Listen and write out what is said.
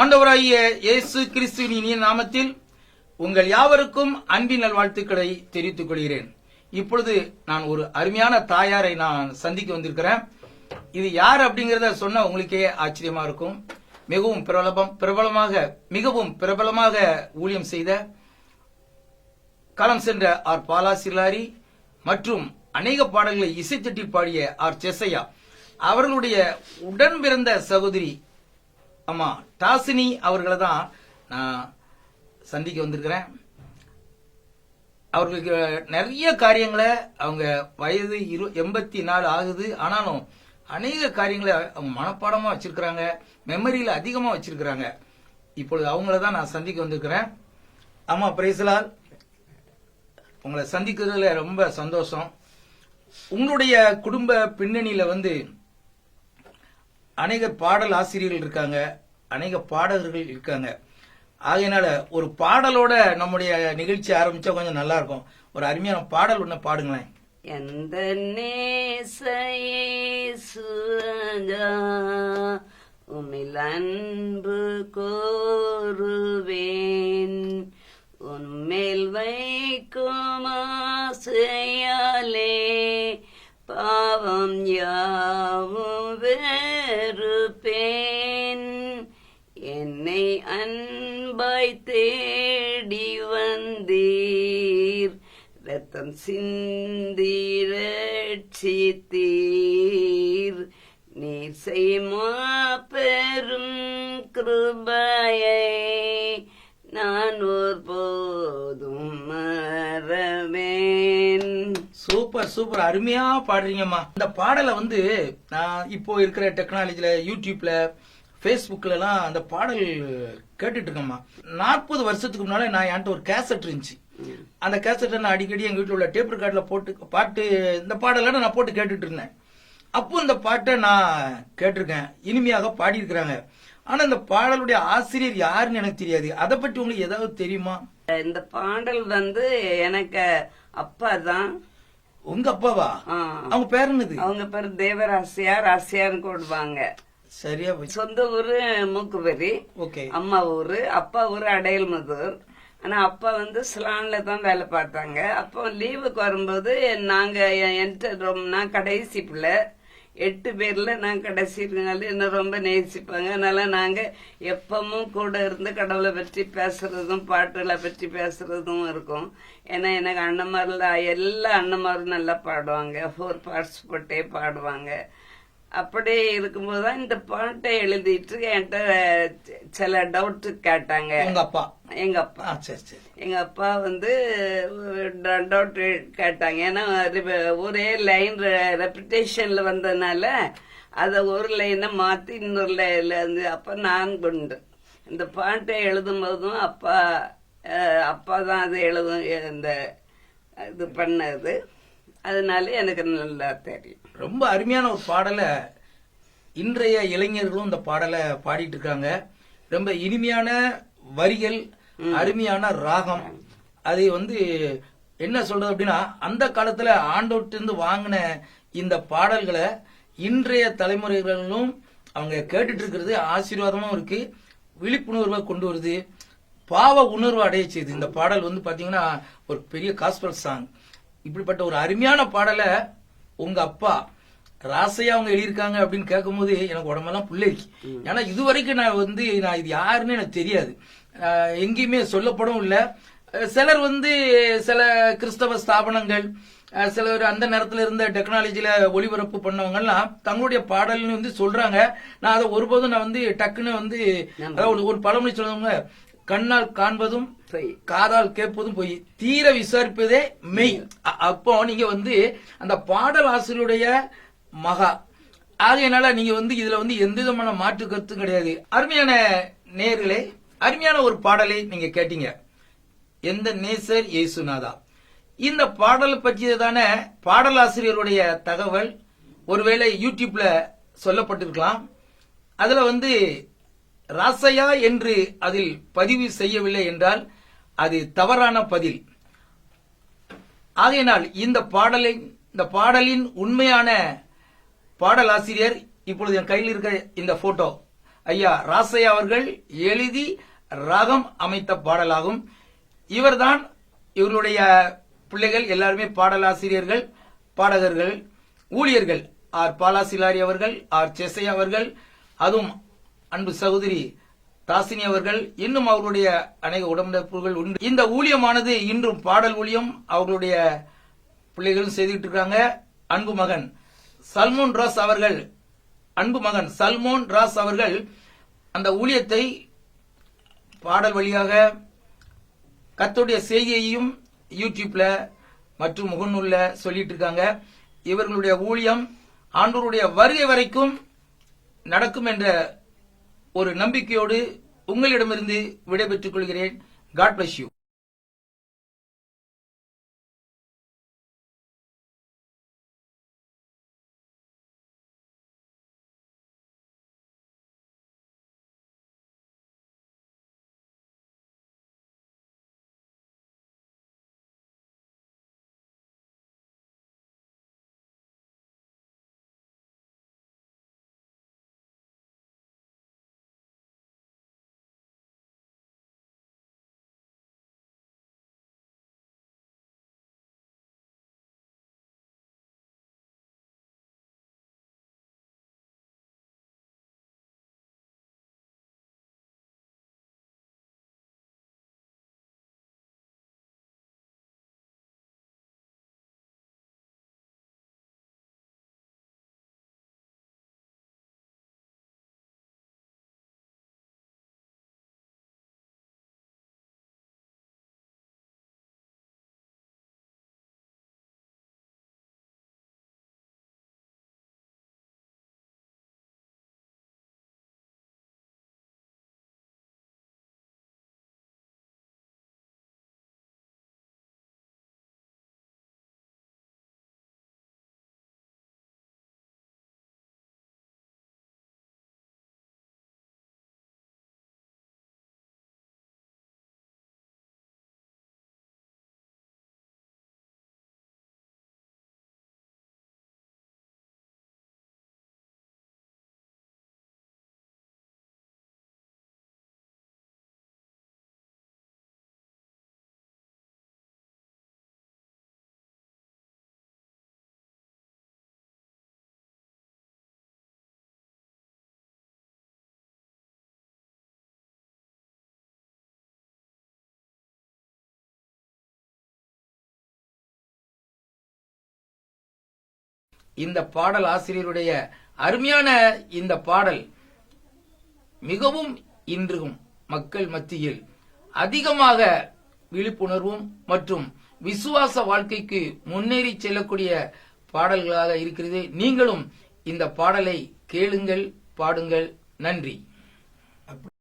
ஆண்டவராகிய இயேசு கிறிஸ்துவின் இனிய நாமத்தில் உங்கள் யாவருக்கும் அன்பின் நல்வாழ்த்துக்களை தெரிவித்துக் கொள்கிறேன். இப்பொழுது நான் ஒரு அருமையான தாயாரை நான் சந்திக்க வந்திருக்கிறேன். இது யார் அப்படிங்கறத சொன்ன உங்களுக்கே ஆச்சரியமா இருக்கும். மிகவும் பிரபலம் பிரபலமாக மிகவும் பிரபலமாக ஊழியம் செய்த களம் சென்ற ஆர் பாலாசிலாரி மற்றும் அநேக பாடல்களை இசைத்தட்டி பாடிய ஆர் செசையா. அவர்களுடைய உடன் பிறந்த சகோதரி ஆமா டாசினி அவர்களை தான் நான் சந்திக்க வந்திருக்கிறேன். அவர்களுக்கு நிறைய காரியங்களை அவங்க வயது இரு எண்பத்தி நாலு ஆகுது. ஆனாலும் அநேக காரியங்களை அவங்க மனப்பாடமா வச்சிருக்கிறாங்க. மெமரியில அதிகமா வச்சிருக்கிறாங்க. இப்பொழுது அவங்கள தான் நான் சந்திக்க வந்திருக்கிறேன். ஆமா பிரேசலால் உங்களை சந்திக்கிறதுல ரொம்ப சந்தோஷம். உங்களுடைய குடும்ப பின்னணியில வந்து அநேக பாடல் ஆசிரியர்கள் இருக்காங்க அநேக பாடகர்கள் இருக்காங்க. ஆகையினால ஒரு பாடலோட நம்முடைய நிகழ்ச்சி ஆரம்பிச்சா கொஞ்சம் நல்லா இருக்கும். ஒரு அருமையான பாடல் ஒன்று பாடுங்களேன். எந்த நேசையேசுராஜா உமில் அன்பு கோருவேன். உன்மேல் வைக்கும் ஆசையாலே பாவம் யா தேடி வந்தீர். ரத்தம் சிந்தி ரட்சித்தீர். நீர் செய்மா பெரும் கிருபையை? நான் ஒரு போதும் மறவேன். Super super. அருமையா பாடுறீங்கம்மா. இந்த பாடலை வந்து நான் இப்போ இருக்கிற டெக்னாலஜியில யூடியூப்ல ஃபேஸ்புக்கிலலாம் அந்த பாடல் கேட்டுட்டு இருக்கேம்மா நாற்பது வருஷத்துக்கு முன்னால நான் என்கிட்ட ஒரு கேசட் இருந்துச்சு. அந்த கேசட்டை நான் அடிக்கடி எங்க வீட்டில் உள்ள டேப் ரெக்கார்டில் போட்டு பாட்டு இந்த பாடலை நான் போட்டு கேட்டுட்டு இருந்தேன் அப்போ இந்த பாட்டை நான் கேட்டிருக்கேன். இனிமையாக பாடியிருக்கிறாங்க. ஆனா இந்த பாடலுடைய ஆசிரியர் யாருன்னு எனக்கு தெரியாது. அதை பற்றி உங்களுக்கு ஏதாவது தெரியுமா? இந்த பாடல் வந்து எனக்கு அப்பா தான். உங்க அப்பாவா? அவங்க பேர் என்னது? அவங்க பேர் தேவராசியார் ராசியார்னு கூடுவாங்க சரியா போச்சு. சொந்த ஊரு மூக்குவரி ஓகே. அம்மா ஊரு அப்பா ஊரு அடையல்முதூர் ஆனா அப்பா வந்து ஸ்லான்ல தான் வேலை பார்த்தாங்க. அப்போ லீவுக்கு வரும்போது நாங்க என்- என்கிட்ட ரொம்ப நான் கடைசி பிள்ளை. எட்டு பேர்ல நான் கடைசி இருக்கனால என்ன ரொம்ப நேசிப்பாங்க. அதனால நாங்க எப்பவும் கூட இருந்து கடவுளை பற்றி பேசுறதும் பாட்டுகளை பற்றி பேசுறதும் இருக்கும். ஏன்னா எனக்கு அண்ணன்மாரில் எல்லா அண்ணன்மாரும் நல்லா பாடுவாங்க. ஃபோர் பார்ட்ஸ் போட்டே பாடுவாங்க. அப்படி இருக்கும்போது தான் இந்த பாட்டை எழுதிட்டு என்கிட்ட சில டவுட் கேட்டாங்க. உங்க அப்பா? எங்க அப்பா. சரி சரி. எங்க அப்பா வந்து டவுட் கேட்டாங்க. ஏன்னா ஒரே லைன் ரெப்புடேஷன்ல வந்ததுனால அத ஒரு லைனை மாத்தி இன்னொரு லைன்ல இருந்து அப்ப நான் கொண்டு. இந்த பாட்டை எழுதும் போதும் அப்பா அப்பா தான் அது எழுதும் இந்த இது பண்ணது. அதனால எனக்கு நல்லா தெரியும். ரொம்ப அருமையான ஒரு பாடலை இன்றைய இளைஞர்களும் இந்த பாடலை பாடிட்டு இருக்காங்க. ரொம்ப இனிமையான வரிகள் அருமையான ராகம். அதை வந்து என்ன சொல்றது அப்படின்னா அந்த காலத்துல ஆண்டோட்டு இருந்து வாங்கின இந்த பாடல்களை இன்றைய தலைமுறைகளும் அவங்க கேட்டுட்டு இருக்கிறது ஆசீர்வாதமும் இருக்கு விழிப்புணர்வை கொண்டு வருது பாவ உணர்வு அடைய செய்யுது இந்த பாடல் வந்து பாத்தீங்கன்னா ஒரு பெரிய காஸ்பல் சாங் இப்படிப்பட்ட ஒரு அருமையான பாடலை உங்க அப்பா ராசையா அவங்க எழுதியிருக்காங்க அப்படின்னு கேட்கும்போது எனக்கு உடம்பெல்லாம் புள்ளைக்கு ஏன்னா இதுவரைக்கும் நான் வந்து நான் இது யாருன்னு எனக்கு தெரியாது. எங்கேயுமே சொல்லப்படும் இல்ல. சிலர் வந்து சில கிறிஸ்தவ ஸ்தாபனங்கள் சிலர் அந்த நேரத்துல இருந்த டெக்னாலஜில ஒளிபரப்பு பண்ணவங்கலாம் தங்களுடைய பாடல்னு வந்து சொல்றாங்க. நான் அதை ஒருபோதும் நான் வந்து டக்குன்னு வந்து அதாவது ஒரு பழமொழி சொல்லுவாங்க கண்ணால் காண்பதும் காதால் கேட்பதும் போய். தீர விசாரிப்பதே மெய். அப்போ நீங்க வந்து அந்த பாடல் ஆசிரியருடைய மகா. ஆகையனால நீங்க வந்து இதுல வந்து எந்த விதமான மாற்று கருத்தும் கிடையாது. அருமையான நேர்களே அருமையான ஒரு பாடலை நீங்க கேட்டீங்க. எந்த நேசர் இயேசுநாதா? இந்த பாடல் பற்றியதான பாடலாசிரியருடைய தகவல். ஒருவேளை யூடியூப்ல சொல்லப்பட்டிருக்கலாம். அதுல வந்து ராசையா என்று அதில் பதிவு செய்யவில்லை என்றால் அது தவறான பதில். ஆகையினால் இந்த பாடலை இந்த பாடலின் உண்மையான பாடலாசிரியர் இப்பொழுது என் கையில் இருக்க இந்த போட்டோ. ஐயா ராசையா அவர்கள் எழுதி ராகம் அமைத்த பாடலாகும். இவர்தான் இவருடைய பிள்ளைகள் எல்லாருமே பாடலாசிரியர்கள் பாடகர்கள் ஊழியர்கள். ஆர் பாலாசிலாரி அவர்கள் ஆர் செசை அவர்கள் அதுவும் அன்பு சகோதரி தாசினி அவர்கள் இன்னும் அவர்களுடைய அநேக உடம்புகள் உண்டு. இந்த ஊழியமானது இன்றும் பாடல் ஊழியம் அவர்களுடைய பிள்ளைகளும் செய்துட்டு இருக்காங்க அன்பு மகன் சல்மோன் ராஸ் அவர்கள் அன்பு மகன் சல்மோன் ராஸ் அவர்கள் அந்த ஊழியத்தை பாடல் வழியாக கத்துடைய செய்தியையும் யூடியூப்ல மற்றும் முகநூல்ல சொல்லிட்டு இருக்காங்க இவர்களுடைய ஊழியம் ஆண்டோருடைய வருகை வரைக்கும் நடக்கும் என்ற ஒரு நம்பிக்கையோடு உங்களிடமிருந்து விடைபெற்றுக் கொள்கிறேன். காட் பிளஸ் யூ இந்த பாடல் ஆசிரியருடைய அருமையான இந்த பாடல் மிகவும் இன்றும் மக்கள் மத்தியில் அதிகமாக விழிப்புணர்வும் மற்றும் விசுவாச வாழ்க்கைக்கு முன்னேறி செல்லக்கூடிய பாடல்களாக இருக்கிறது. நீங்களும் இந்த பாடலை கேளுங்கள் பாடுங்கள். நன்றி.